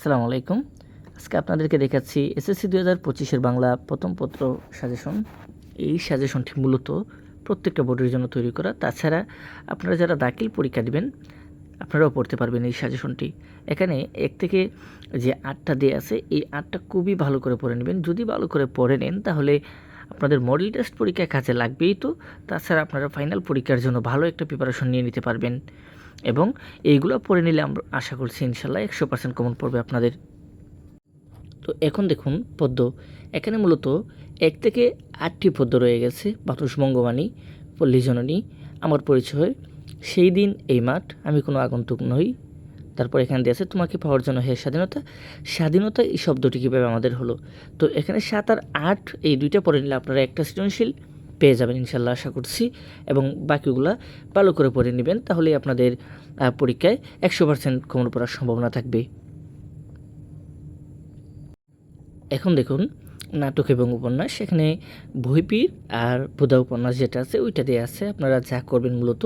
আসসালামু আলাইকুম। আজকে আপনাদেরকে দেখাচ্ছি এসএসসি দু হাজার পঁচিশের বাংলা প্রথম পত্র সাজেশন। এই সাজেশনটি মূলত প্রত্যেকটা বোর্ডের জন্য তৈরি করা। তাছাড়া আপনারা যারা দাখিল পরীক্ষা দেবেন, আপনারাও পড়তে পারবেন এই সাজেশনটি। এখানে এক থেকে যে আটটা দেয়া আছে, এই আটটা খুবই ভালো করে পড়ে নেবেন। যদি ভালো করে পড়ে নেন, তাহলে আপনাদের মডেল টেস্ট পরীক্ষায় কাজে লাগবেই তো। তাছাড়া আপনারা ফাইনাল পরীক্ষার জন্য ভালো একটা প্রিপারেশন নিয়ে নিতে পারবেন। এবং এইগুলো পড়ে নিলে আমরা আশা করছি ইনশাল্লাহ একশো পার্সেন্ট কমন পড়বে আপনাদের। তো এখন দেখুন পদ্ম। এখানে মূলত এক থেকে আটটি পদ্ম রয়ে গেছে। মানুষ বঙ্গবাণী পল্লী জননী আমার পরিচয়। সেই দিন, এই মাঠ, আমি কোনো আগন্তুক নই। তারপর এখানে দিয়ে আছে, তোমাকে পাওয়ার জন্য হে স্বাধীনতা। স্বাধীনতা এই শব্দটি কীভাবে আমাদের হলো? তো এখানে সাত আর আট এই দুইটা পড়ে নিলে আপনারা একটা সৃজনশীল পেয়ে যাবেন ইনশাল্লাহ আশা করছি। এবং বাকিগুলা ভালো করে পড়ে নেবেন, তাহলেই আপনাদের পরীক্ষায় একশো পার্সেন্ট কমন পড়ার সম্ভাবনা থাকবে। এখন দেখুন নাটক এবং উপন্যাস, সেখানে বইপির আর বোধা উপন্যাস যেটা আছে, ওইটা দিয়ে আছে। আপনারা যা করবেন মূলত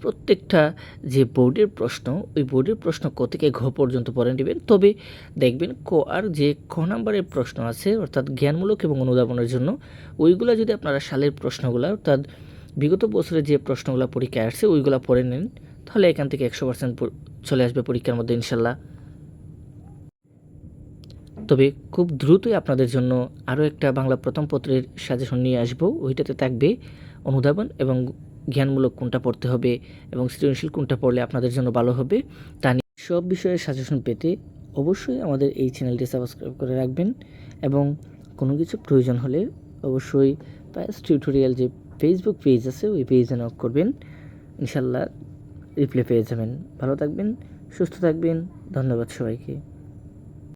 প্রত্যেকটা যে বোর্ডের প্রশ্ন, ওই বোর্ডের প্রশ্ন ক থেকে ঘ পর্যন্ত পড়ে নেবেন। তবে দেখবেন ক আর যে খ নাম্বারের প্রশ্ন আছে, অর্থাৎ জ্ঞানমূলক এবং অনুধাবনের জন্য, ওইগুলো যদি আপনারা সালের প্রশ্নগুলো, অর্থাৎ বিগত বছরে যে প্রশ্নগুলো পরীক্ষায় আসছে, ওইগুলো পড়ে নেন, তাহলে এখান থেকে একশো পার্সেন্ট চলে আসবে পরীক্ষার মধ্যে, ইনশাল্লাহ। তবে খুব দ্রুতই আপনাদের জন্য আরও একটা বাংলা প্রথম পত্রের সাজেশন নিয়ে আসব। ওইটাতে থাকবে অনুধাবন এবং জ্ঞানমূলক কোনটা পড়তে হবে এবং সৃজনশীল কোনটা পড়লে আপনাদের জন্য ভালো হবে, তা নিয়ে সব বিষয়ে সাজেশন পেতে অবশ্যই আমাদের এই চ্যানেলটি সাবস্ক্রাইব করে রাখবেন এবং কোনো কিছু প্রয়োজন হলে অবশ্যই প্যাস টিউটোরিয়াল যে ফেসবুক পেজ আছে, ওই পেজে নক করবেন, ইনশাল্লাহ রিপ্লাই পেয়ে যাবেন। ভালো থাকবেন, সুস্থ থাকবেন, ধন্যবাদ সবাইকে।